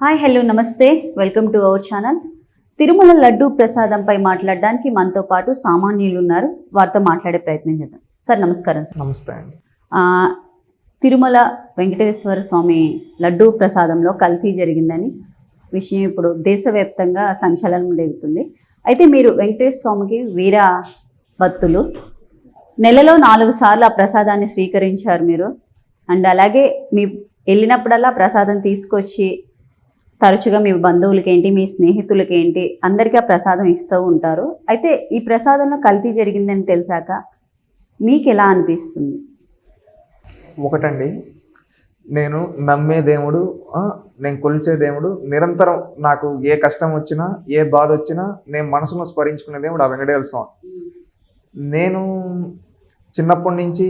Hi hello నమస్తే. Welcome to our channel Tirumala laddu ప్రసాదంపై మాట్లాడడానికి మనతో పాటు సామాన్యులు ఉన్నారు వారితో మాట్లాడే ప్రయత్నం చేద్దాం. సార్ నమస్కారం సార్. నమస్తే అండి. తిరుమల వెంకటేశ్వర స్వామి లడ్డు ప్రసాదంలో కల్తీ జరిగిందని విషయం ఇప్పుడు దేశవ్యాప్తంగా సంచలనం రేగుతుంది. అయితే మీరు వెంకటేశ్వర స్వామికి వీర భక్తులు. నెలలో నాలుగు సార్లు ఆ ప్రసాదాన్ని స్వీకరించారు మీరు. అండ్ అలాగే మీ వెళ్ళినప్పుడల్లా ప్రసాదం తీసుకొచ్చి తరచుగా మీ బంధువులకి ఏంటి మీ స్నేహితులకేంటి అందరికీ ఆ ప్రసాదం ఇస్తూ ఉంటారు. అయితే ఈ ప్రసాదంలో కల్తీ జరిగిందని తెలిసాక మీకు ఎలా అనిపిస్తుంది? ఒకటండి నేను నమ్మే దేవుడు నేను కొలిచే దేవుడు నిరంతరం నాకు ఏ కష్టం వచ్చినా ఏ బాధ వచ్చినా నేను మనసును స్మరించుకునే దేవుడు ఆ వెంకటేశ్వర స్వామి. నేను చిన్నప్పటి నుంచి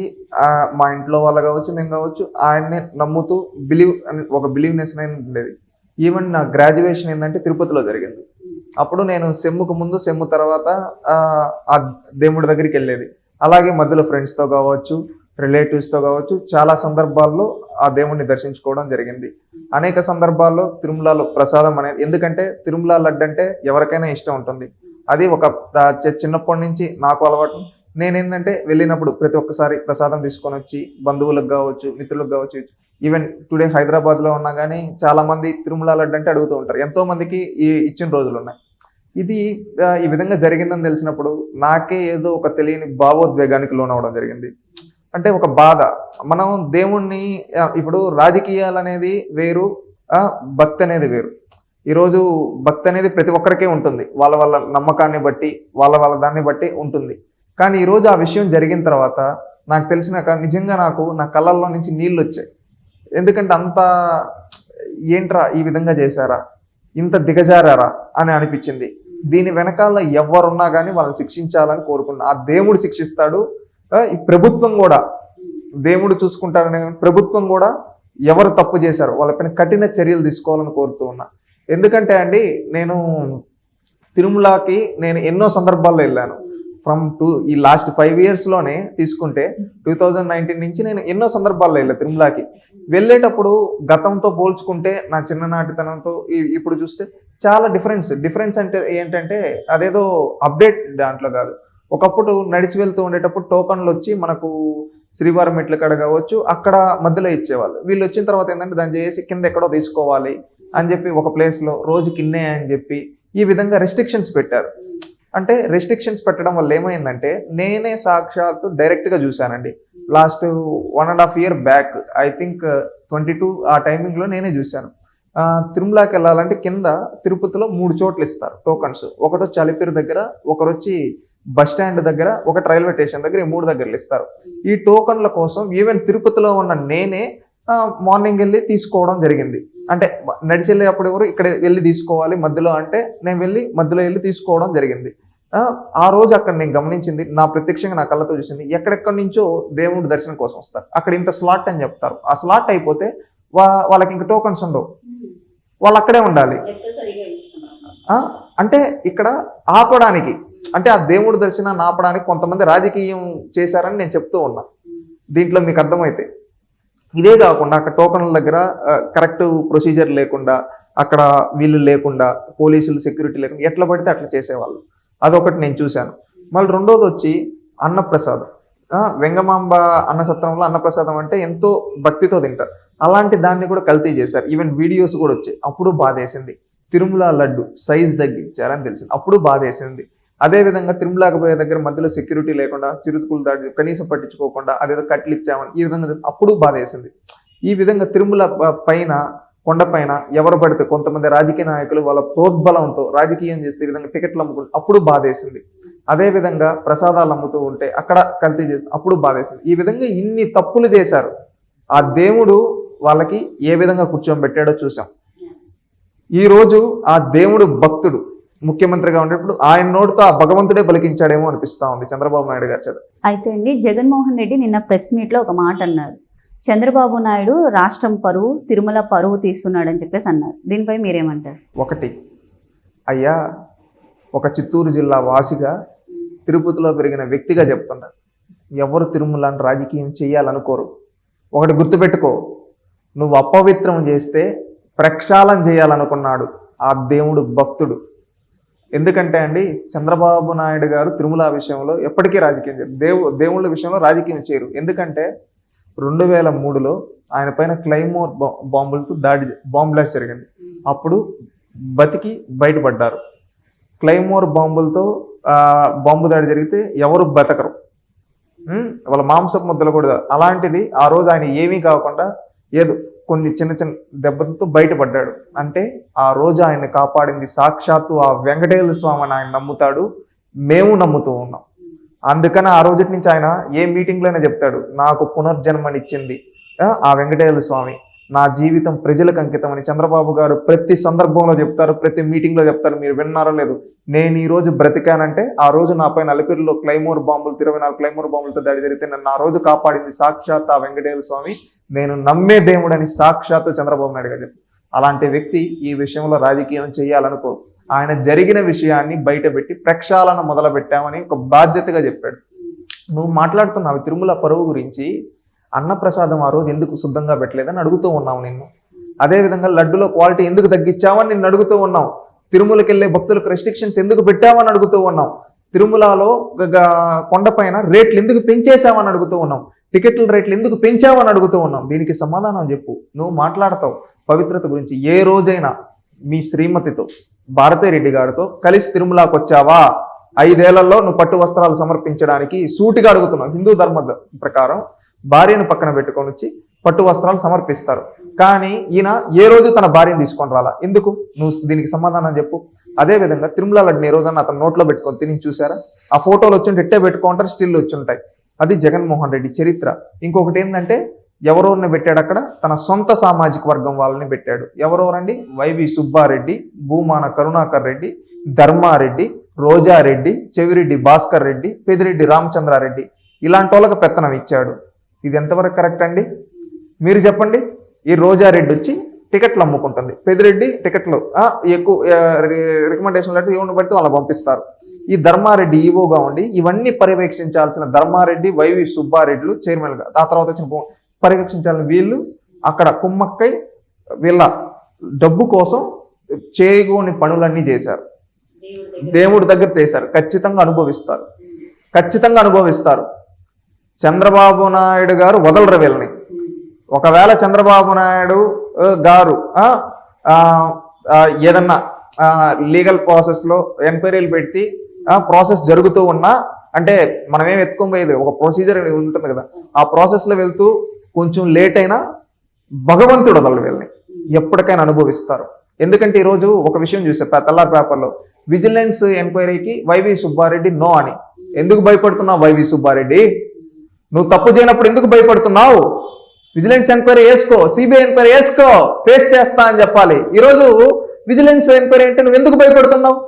మా ఇంట్లో వాళ్ళు కావచ్చు నేను కావచ్చు ఆయన్ని నమ్ముతూ బిలీవ్ ఒక బిలీవ్నెస్ నేను ఉండేది. ఈవెన్ నా గ్రాడ్యుయేషన్ ఏంటంటే తిరుపతిలో జరిగింది. అప్పుడు నేను సెమ్ముకు ముందు సెమ్ము తర్వాత ఆ, దేవుడి దగ్గరికి వెళ్ళేది. అలాగే మధ్యలో ఫ్రెండ్స్తో కావచ్చు రిలేటివ్స్తో కావచ్చు చాలా సందర్భాల్లో ఆ దేవుణ్ణి దర్శించుకోవడం జరిగింది. అనేక సందర్భాల్లో తిరుమలలో ప్రసాదం అనేది ఎందుకంటే తిరుమల లడ్డు అంటే ఎవరికైనా ఇష్టం ఉంటుంది. అది ఒక చిన్నప్పటి నుంచి నాకు అలవాటు. నేనేంటంటే వెళ్ళినప్పుడు ప్రతి ఒక్కసారి ప్రసాదం తీసుకొని వచ్చి బంధువులకు కావచ్చు మిత్రులకు కావచ్చు ఈవెన్ టుడే హైదరాబాద్లో ఉన్నా కానీ చాలామంది తిరుమల లడ్డు అంటే అడుగుతూ ఉంటారు. ఎంతో మందికి ఈ ఇచ్చిన రోజులు ఉన్నాయి. ఇది ఈ విధంగా జరిగిందని తెలిసినప్పుడు నాకే ఏదో ఒక తెలియని భావోద్వేగానికి లోనవడం జరిగింది. అంటే ఒక బాధ. మనం దేవుణ్ణి ఇప్పుడు రాజకీయాలు అనేది వేరు భక్తి అనేది వేరు. ఈరోజు భక్తి అనేది ప్రతి ఒక్కరికే ఉంటుంది. వాళ్ళ వాళ్ళ నమ్మకాన్ని బట్టి వాళ్ళ వాళ్ళ దాన్ని బట్టి ఉంటుంది. కానీ ఈరోజు ఆ విషయం జరిగిన తర్వాత నాకు తెలిసినాక నిజంగా నాకు నా కళ్ళల్లో నుంచి నీళ్ళు వచ్చాయి. ఎందుకంటే అంత ఏంట్రా ఈ విధంగా చేశారా? ఇంత దిగజారారా? అని అనిపించింది. దీని వెనకాల ఎవరున్నా కానీ వాళ్ళని శిక్షించాలని కోరుకున్నా. ఆ దేవుడు శిక్షిస్తాడు. ఈ ప్రభుత్వం కూడా దేవుడు చూసుకుంటాడని ప్రభుత్వం కూడా ఎవరు తప్పు చేశారు? వాళ్ళపైన కఠిన చర్యలు తీసుకోవాలని కోరుతూ ఉన్నా. ఎందుకంటే అండి నేను తిరుమలకి నేను ఎన్నో సందర్భాల్లో వెళ్ళాను. ఫ్రమ్ టూ ఈ లాస్ట్ ఫైవ్ ఇయర్స్లోనే తీసుకుంటే టూ థౌజండ్ నైన్టీన్ నుంచి నేను ఎన్నో సందర్భాల్లో వెళ్ళా తిరుమలకి. వెళ్ళేటప్పుడు గతంతో పోల్చుకుంటే నా చిన్ననాటితనంతో ఇప్పుడు చూస్తే చాలా డిఫరెన్స్ డిఫరెన్స్ అంటే ఏంటంటే అదేదో అప్డేట్ దాంట్లో కాదు. ఒకప్పుడు నడిచి వెళ్తూ ఉండేటప్పుడు టోకన్లు వచ్చి మనకు శ్రీవారం మెట్ల కాడ కావచ్చు అక్కడ మధ్యలో ఇచ్చేవాళ్ళు. వీళ్ళు వచ్చిన తర్వాత ఏంటంటే దాన్ని చేసి కింద ఎక్కడో తీసుకోవాలి అని చెప్పి ఒక ప్లేస్లో రోజుకి ఇన్నే అని చెప్పి ఈ విధంగా రెస్ట్రిక్షన్స్ పెట్టారు. అంటే రెస్ట్రిక్షన్స్ పెట్టడం వల్ల ఏమైందంటే నేనే సాక్షాత్తు డైరెక్ట్గా చూశానండి. Last one and half year back I think twenty two ఆ టైమింగ్లో నేనే చూశాను. తిరుమలకి వెళ్ళాలంటే కింద తిరుపతిలో మూడు చోట్ల ఇస్తారు టోకన్స్ ఒకటి వచ్చి అలిపిరి దగ్గర ఒకరు వచ్చి బస్ స్టాండ్ దగ్గర ఒకటి రైల్వే స్టేషన్ దగ్గర ఈ మూడు దగ్గరలు ఇస్తారు. ఈ టోకన్ల కోసం ఈవెన్ తిరుపతిలో ఉన్న నేనే మార్నింగ్ వెళ్ళి తీసుకోవడం జరిగింది. అంటే నడిచి వెళ్ళేటప్పుడు ఎవరు ఇక్కడ వెళ్ళి తీసుకోవాలి మధ్యలో అంటే నేను వెళ్ళి మధ్యలో వెళ్ళి తీసుకోవడం జరిగింది. ఆ, రోజు అక్కడ నేను గమనించింది నా ప్రత్యక్షంగా నా కళ్ళతో చూసింది ఎక్కడెక్కడి నుంచో దేవుడి దర్శనం కోసం వస్తారు. అక్కడ ఇంత స్లాట్ అని చెప్తారు. ఆ స్లాట్ అయిపోతే వా వాళ్ళకి ఇంకా టోకన్స్ ఉండవు. వాళ్ళు అక్కడే ఉండాలి. అంటే ఇక్కడ ఆపడానికి అంటే ఆ దేవుడి దర్శనాన్ని ఆపడానికి కొంతమంది రాజకీయం చేశారని నేను చెప్తూ ఉన్నా. దీంట్లో మీకు అర్థమైతే ఇదే కాకుండా అక్కడ టోకన్ల దగ్గర కరెక్ట్ ప్రొసీజర్ లేకుండా అక్కడ వీళ్ళు లేకుండా పోలీసులు సెక్యూరిటీ లేకుండా ఎట్లా పడితే అట్లా చేసేవాళ్ళు. అదొకటి నేను చూశాను. మళ్ళీ రెండోది వచ్చి అన్నప్రసాదం. వెంగమాంబ అన్నసత్రంలో అన్నప్రసాదం అంటే ఎంతో భక్తితో తింటారు. అలాంటి దాన్ని కూడా కల్తీ చేశారు. ఈవెన్ వీడియోస్ కూడా వచ్చాయి. అప్పుడు బాధేసింది. తిరుమల లడ్డు సైజ్ తగ్గించారని తెలిసింది. అప్పుడు బాధేసింది. అదే విధంగా తిరుమలకి పోయే దగ్గర మధ్యలో సెక్యూరిటీ లేకుండా చిరుతుకులు దాడి కనీసం పట్టించుకోకుండా అదేదో కట్లు ఇచ్చామని ఈ విధంగా అప్పుడు బాధేసింది. ఈ విధంగా తిరుమల పైన కొండపైన ఎవరు పడితే కొంతమంది రాజకీయ నాయకులు వాళ్ళ ప్రోద్బలంతో రాజకీయం చేస్తే ఈ విధంగా టికెట్లు అమ్ముకుంటే అప్పుడు బాధేసింది. అదేవిధంగా ప్రసాదాలు అమ్ముతూ ఉంటే అక్కడ కల్తీ చేసి అప్పుడు బాధేసింది. ఈ విధంగా ఇన్ని తప్పులు చేశారు. ఆ దేవుడు వాళ్ళకి ఏ విధంగా కూర్చోబెట్టాడో చూసాం ఈ రోజు ఆ దేవుడు భక్తుడు. ముఖ్యమంత్రిగా ఉండేటప్పుడు ఆయన నోటితో ఆ భగవంతుడే పలికించాడేమో అనిపిస్తా ఉంది చంద్రబాబు నాయుడు గారి చేత. అయితే అండి జగన్మోహన్ రెడ్డి నిన్న ప్రెస్ మీట్లో ఒక మాట అన్నారు. చంద్రబాబు నాయుడు రాష్ట్రం పరువు తిరుమల పరువు తీస్తున్నాడని చెప్పేసి అన్నారు. దీనిపై మీరేమంటారు? ఒకటి అయ్యా ఒక చిత్తూరు జిల్లా వాసిగా తిరుపతిలో పెరిగిన వ్యక్తిగా చెప్తున్నా ఎవరు తిరుమలని రాజకీయం చేయాలనుకోరు. ఒకటి గుర్తుపెట్టుకో నువ్వు అపవిత్రం చేస్తే ప్రక్షాళన చేయాలనుకున్నాడు ఆ దేవుడు భక్తుడు. ఎందుకంటే అండి చంద్రబాబు నాయుడు గారు తిరుమల విషయంలో ఎప్పటికీ రాజకీయం చేయరు. దేవు దేవుళ్ళ విషయంలో రాజకీయం చేయరు. ఎందుకంటే రెండు వేల మూడులో ఆయన పైన క్లైమోర్ బాంబులతో దాడి బాంబ్ బ్లాస్ట్ జరిగింది. అప్పుడు బతికి బయటపడ్డారు. క్లైమోర్ బాంబులతో బాంబు దాడి జరిగితే ఎవరు బతకరు. వాళ్ళ మాంసపు ముద్దలు కూడా అలాంటిది ఆ రోజు ఆయన ఏమీ కాకుండా ఏదో కొన్ని చిన్న చిన్న దెబ్బలతో బయటపడ్డాడు. అంటే ఆ రోజు ఆయన కాపాడింది సాక్షాత్తు ఆ వెంకటేశ్వర స్వామి అని ఆయన నమ్ముతాడు. మేము నమ్ముతూ ఉన్నాం. అందుకని ఆ రోజు నుంచి ఆయన ఏ మీటింగ్లోనే చెప్తాడు. నాకు పునర్జన్మనిచ్చింది ఆ, ఆ వెంకటేశ్వర స్వామి. నా జీవితం ప్రజలకు అంకితం అని చంద్రబాబు గారు ప్రతి సందర్భంలో చెప్తారు ప్రతి మీటింగ్లో చెప్తారు మీరు విన్నారో లేదు. నేను ఈ రోజు బ్రతికానంటే ఆ రోజు నా పైన అలిపిరిలో క్లైమోర్ బాంబులు ఇరవై నాలుగు క్లైమోర్ బాంబులతో దాడి జరిగితే నన్ను ఆ రోజు కాపాడింది సాక్షాత్ ఆ వెంకటేశ్వర స్వామి. నేను నమ్మే దేవుడని సాక్షాత్తు చంద్రబాబు నాయుడు గారు అలాంటి వ్యక్తి ఈ విషయంలో రాజకీయం చేయాలనుకో ఆయన జరిగిన విషయాన్ని బయటపెట్టి ప్రక్షాళన మొదలు పెట్టామని ఒక బాధ్యతగా చెప్పాడు. నువ్వు మాట్లాడుతున్నావు తిరుమల పరువు గురించి. అన్నప్రసాదం ఆ రోజు ఎందుకు శుద్ధంగా పెట్టలేదని అడుగుతూ ఉన్నావు నిన్ను. అదేవిధంగా లడ్డులో క్వాలిటీ ఎందుకు తగ్గించావని నిన్ను అడుగుతూ ఉన్నావు. తిరుమలకి వెళ్ళే భక్తులకు రెస్ట్రిక్షన్స్ ఎందుకు పెట్టావని అడుగుతూ ఉన్నాం తిరుమలలో గ- కొండపైన రేట్లు ఎందుకు పెంచేసావని అడుగుతూ ఉన్నాం టికెట్ల రేట్లు ఎందుకు పెంచావని అడుగుతూ ఉన్నాం దీనికి సమాధానం చెప్పు. నువ్వు మాట్లాడతావు పవిత్రత గురించి. ఏ రోజైనా మీ శ్రీమతితో భారతీరెడ్డి గారితో కలిసి తిరుమలకి వచ్చావా ఐదేళ్ళలో నువ్వు పట్టు వస్త్రాలు సమర్పించడానికి సూటిగా అడుగుతున్నావు. హిందూ ధర్మ ప్రకారం భార్యను పక్కన పెట్టుకొని వచ్చి పట్టు వస్త్రాలు సమర్పిస్తారు. కానీ ఈయన ఏ రోజు తన భార్యను తీసుకొని రాలా? ఎందుకు? నువ్వు దీనికి సమాధానం చెప్పు. అదే విధంగా తిరుమల లడ్ని ఏ రోజన్నా అతను నోట్లో పెట్టుకొని తిని చూసారా? ఆ ఫోటోలు వచ్చి ఎట్టే పెట్టుకుంటారు స్టిల్ వచ్చి ఉంటాయి. అది జగన్మోహన్ రెడ్డి చరిత్ర. ఇంకొకటి ఏంటంటే ఎవరెవరిని పెట్టాడు అక్కడ? తన సొంత సామాజిక వర్గం వాళ్ళని పెట్టాడు. ఎవరెవరండి? వైవి సుబ్బారెడ్డి భూమాన కరుణాకర్ రెడ్డి ధర్మారెడ్డి రోజారెడ్డి చెవిరెడ్డి భాస్కర్ రెడ్డి పెదిరెడ్డి రామచంద్రారెడ్డి ఇలాంటి వాళ్ళకి పెత్తనం ఇచ్చాడు. ఇది ఎంతవరకు కరెక్ట్ అండి? మీరు చెప్పండి. ఈ రోజారెడ్డి వచ్చి టికెట్లు అమ్ముకుంటుంది. పెదిరెడ్డి టికెట్లు ఎక్కువ రికమెండేషన్ లెటర్ ఎవరిని పడితే వాళ్ళని పంపిస్తారు. ఈ ధర్మారెడ్డి ఈవోగా ఉండి ఇవన్నీ పర్యవేక్షించాల్సిన ధర్మారెడ్డి వైవి సుబ్బారెడ్డిలు చైర్మన్గా ఆ తర్వాత వచ్చిన పర్యవేక్షించాలని వీళ్ళు అక్కడ కుమ్మక్కై వీళ్ళ డబ్బు కోసం చేయగోని పనులన్నీ చేశారు. దేవుడి దగ్గర చేశారు. ఖచ్చితంగా అనుభవిస్తారు. ఖచ్చితంగా అనుభవిస్తారు. చంద్రబాబు నాయుడు గారు వదలరు వీళ్ళని. ఒకవేళ చంద్రబాబు నాయుడు గారు ఏదన్నా లీగల్ ప్రాసెస్లో ఎంక్వైరీలు పెట్టి ప్రాసెస్ జరుగుతూ ఉన్నా అంటే మనం ఏం ఎత్తుకోబోయేది? ఒక ప్రొసీజర్ ఉంటుంది కదా. ఆ ప్రాసెస్లో వెళ్తూ కొంచెం లేట్ అయినా భగవంతుడు వదలరు వీళ్ళని. ఎప్పటికైనా అనుభవిస్తారు. ఎందుకంటే ఈరోజు ఒక విషయం చూసా పే- తెల్లారి పేపర్లో. విజిలెన్స్ ఎంక్వైరీకి వైవి సుబ్బారెడ్డి నో అని. ఎందుకు భయపడుతున్నావు వైవి సుబ్బారెడ్డి? నువ్వు తప్పు చేయనప్పుడు ఎందుకు భయపడుతున్నావు? విజిలెన్స్ ఎంక్వైరీ వేసుకో సిబిఐ ఎంక్వైరీ వేసుకో ఫేస్ చేస్తా అని చెప్పాలి. ఈరోజు విజిలెన్స్ ఎంక్వైరీ అంటే నువ్వు ఎందుకు భయపడుతున్నావు?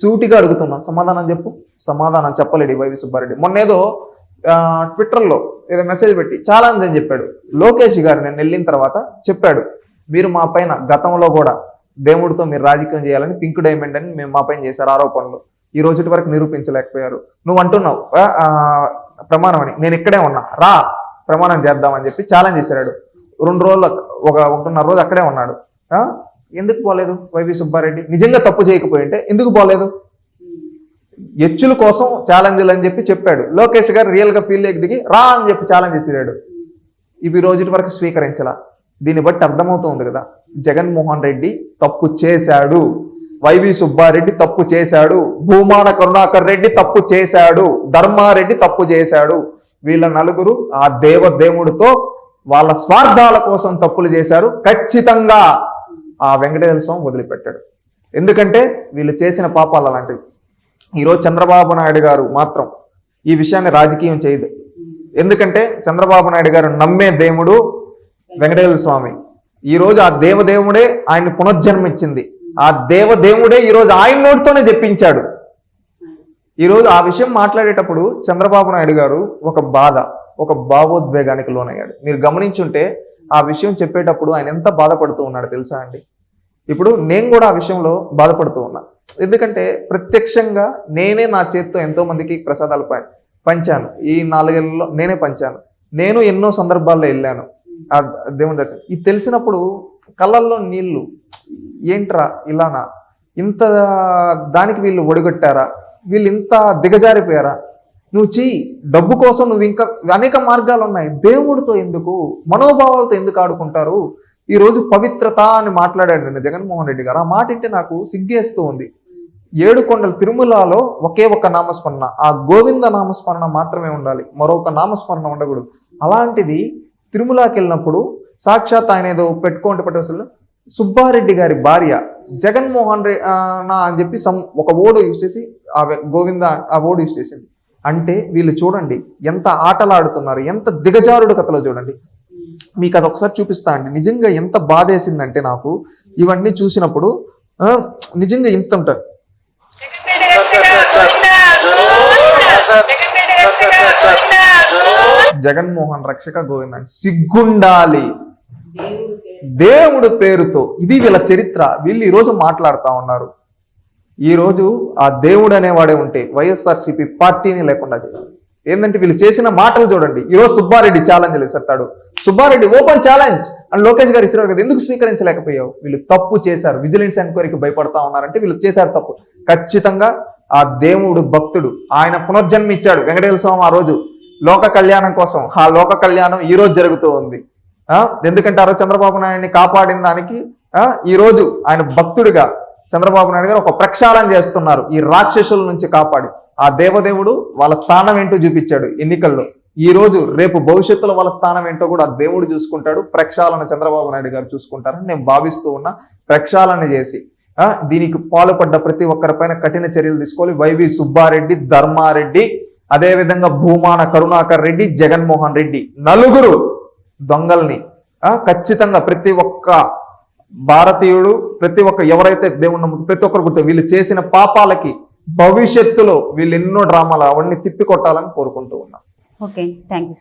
సూటిగా అడుగుతున్నా. సమాధానం చెప్పు. సమాధానం చెప్పలేడు వైవి సుబ్బారెడ్డి. మొన్న ఏదో ట్విట్టర్లో ఏదో మెసేజ్ పెట్టి చాలా అని చెప్పాడు. లోకేష్ గారు నేను వెళ్ళిన తర్వాత చెప్పాడు. మీరు మా పైన గతంలో కూడా దేవుడితో మీరు రాజకీయం చేయాలని పింక్ డైమండ్ అని మేము మా పైన చేశారు ఆరోపణలు. ఈ రోజు వరకు నిరూపించలేకపోయారు. నువ్వు అంటున్నావు ప్రమాణం అని. నేను ఇక్కడే ఉన్నా. రా ప్రమాణం చేద్దామని చెప్పి ఛాలెంజ్ చేశాడు. రెండు రోజులు ఒక ఒకటిన్నర రోజు అక్కడే ఉన్నాడు. ఎందుకు పోలేదు వైవి సుబ్బారెడ్డి? నిజంగా తప్పు చేయకపోయింటే ఎందుకు పోలేదు? ఎచ్చుల కోసం ఛాలెంజ్లు అని చెప్పి చెప్పాడు. లోకేష్ గారు రియల్గా ఫీల్ ఫీల్ దిగి రా అని చెప్పి ఛాలెంజ్ చేసాడు ఇవి రోజు వరకు స్వీకరించలా. దీన్ని బట్టి అర్థమవుతుంది కదా. జగన్మోహన్ రెడ్డి తప్పు చేశాడు. వైవి సుబ్బారెడ్డి తప్పు చేశాడు. భూమాన కరుణాకర్ రెడ్డి తప్పు చేశాడు. ధర్మారెడ్డి తప్పు చేశాడు. వీళ్ళ నలుగురు ఆ దేవ దేవుడితో వాళ్ళ స్వార్థాల కోసం తప్పులు చేశారు. ఖచ్చితంగా ఆ వెంకటేశ్వర స్వామి వదిలిపెట్టాడు. ఎందుకంటే వీళ్ళు చేసిన పాపాలు అలాంటివి. ఈరోజు చంద్రబాబు నాయుడు గారు మాత్రం ఈ విషయాన్ని రాజకీయం చేయదు. ఎందుకంటే చంద్రబాబు నాయుడు గారు నమ్మే దేవుడు వెంకటేశ్వర స్వామి. ఈరోజు ఆ దేవదేవుడే ఆయన పునర్జన్మించింది. ఆ దేవదేవుడే ఈ రోజు ఆయన నోటితోనే చెప్పించాడు ఈరోజు ఆ విషయం మాట్లాడేటప్పుడు చంద్రబాబు నాయుడు గారు ఒక బాధ ఒక భావోద్వేగానికి లోనయ్యాడు. మీరు గమనించుంటే ఆ విషయం చెప్పేటప్పుడు ఆయన ఎంత బాధపడుతూ ఉన్నాడు తెలుసా అండి? ఇప్పుడు నేను కూడా ఆ విషయంలో బాధపడుతూ ఉన్నా. ఎందుకంటే ప్రత్యక్షంగా నేనే నా చేత్తో ఎంతో మందికి ప్రసాదాలు పంచాను. ఈ నాలుగేళ్ళలో నేనే పంచాను. నేను ఎన్నో సందర్భాల్లో వెళ్ళాను. దేవుని దర్శనం. ఇది తెలిసినప్పుడు కళ్ళల్లో నీళ్ళు ఏంట్రా ఇలానా? ఇంత దానికి వీళ్ళు ఒడిగొట్టారా? వీళ్ళు ఇంత దిగజారిపోయారా? నువ్వు చెయ్యి డబ్బు కోసం నువ్వు ఇంకా అనేక మార్గాలు ఉన్నాయి. దేవుడితో ఎందుకు మనోభావాలతో ఎందుకు ఆడుకుంటారు? ఈరోజు పవిత్రత అని మాట్లాడాడు నిన్న జగన్మోహన్ రెడ్డి గారు. ఆ మాట అంటే నాకు సిగ్గేస్తూ ఉంది. ఏడు కొండల తిరుమలలో ఒకే ఒక్క నామస్మరణ. ఆ గోవింద నామస్మరణ మాత్రమే ఉండాలి. మరొక నామస్మరణ ఉండకూడదు. అలాంటిది తిరుమలకి వెళ్ళినప్పుడు సాక్షాత్ ఆయన ఏదో పెట్టుకోండి పట్టవసలు సుబ్బారెడ్డి గారి భార్య జగన్మోహన్ రెడ్డి నా అని చెప్పి సమ్ ఒక ఓడు యూస్ చేసి ఆ గోవింద ఆ ఓడు యూస్ చేసింది. అంటే వీళ్ళు చూడండి ఎంత ఆటలాడుతున్నారు ఎంత దిగజారుడు కథలో చూడండి. మీకు అది ఒకసారి చూపిస్తా అండి. నిజంగా ఎంత బాధేసిందంటే నాకు ఇవన్నీ చూసినప్పుడు నిజంగా ఇంత ఉంటారు. జగన్మోహన్ రక్షక గోవింద సిగ్గుండాలి. దేవుడు పేరుతో ఇది వీళ్ళ చరిత్ర. వీళ్ళు ఈ రోజు మాట్లాడుతా ఉన్నారు. ఈ రోజు ఆ దేవుడు అనేవాడే ఉంటే వైఎస్ఆర్సీపీ పార్టీని లేకుండా చేయాలి. ఏంటంటే వీళ్ళు చేసిన మాటలు చూడండి. ఈ రోజు సుబ్బారెడ్డి ఛాలెంజ్ ఇస్తాడు సుబ్బారెడ్డి ఓపెన్ ఛాలెంజ్ అని లోకేష్ గారు ఇస్తారు కదా ఎందుకు స్వీకరించలేకపోయావు? వీళ్ళు తప్పు చేశారు. విజిలెన్స్ ఎంక్వైరీకి భయపడతా ఉన్నారంటే వీళ్ళు చేశారు తప్పు. ఖచ్చితంగా ఆ దేవుడు భక్తుడు. ఆయన పునర్జన్మ ఇచ్చాడు వెంకటేశ్వర స్వామి ఆ రోజు లోక కళ్యాణం కోసం. ఆ లోక కళ్యాణం ఈ రోజు జరుగుతూ ఉంది. ఎందుకంటే ఆ చంద్రబాబు నాయుడిని కాపాడిన దానికి? ఈ రోజు ఆయన భక్తుడిగా చంద్రబాబు నాయుడు గారు ఒక ప్రక్షాళన చేస్తున్నారు. ఈ రాక్షసుల నుంచి కాపాడి. ఆ దేవదేవుడు వాళ్ళ స్థానం ఏంటో చూపించాడు ఎన్నికల్లో. ఈ రోజు రేపు భవిష్యత్తులో వాళ్ళ స్థానం ఏంటో కూడా ఆ దేవుడు చూసుకుంటాడు. ప్రక్షాళన చంద్రబాబు నాయుడు గారు చూసుకుంటారని నేను భావిస్తూ ఉన్నా. ప్రక్షాళన చేసి దీనికి పాల్పడ్డ ప్రతి ఒక్కరిపైన కఠిన చర్యలు తీసుకోవాలి. వైవి సుబ్బారెడ్డి ధర్మారెడ్డి అదేవిధంగా భూమాన కరుణాకర్ రెడ్డి జగన్మోహన్ రెడ్డి నలుగురు దొంగల్ని ఖచ్చితంగా ప్రతి ఒక్క భారతీయుడు ప్రతి ఒక్క ఎవరైతే దేవుని నమ్ముతూ ప్రతి ఒక్కరు గుర్తు వీళ్ళు చేసిన పాపాలకి భవిష్యత్తులో వీళ్ళు ఎన్నో డ్రామాలు అవన్నీ తిప్పికొట్టాలని కోరుకుంటూ ఉన్నాం. Okay thank you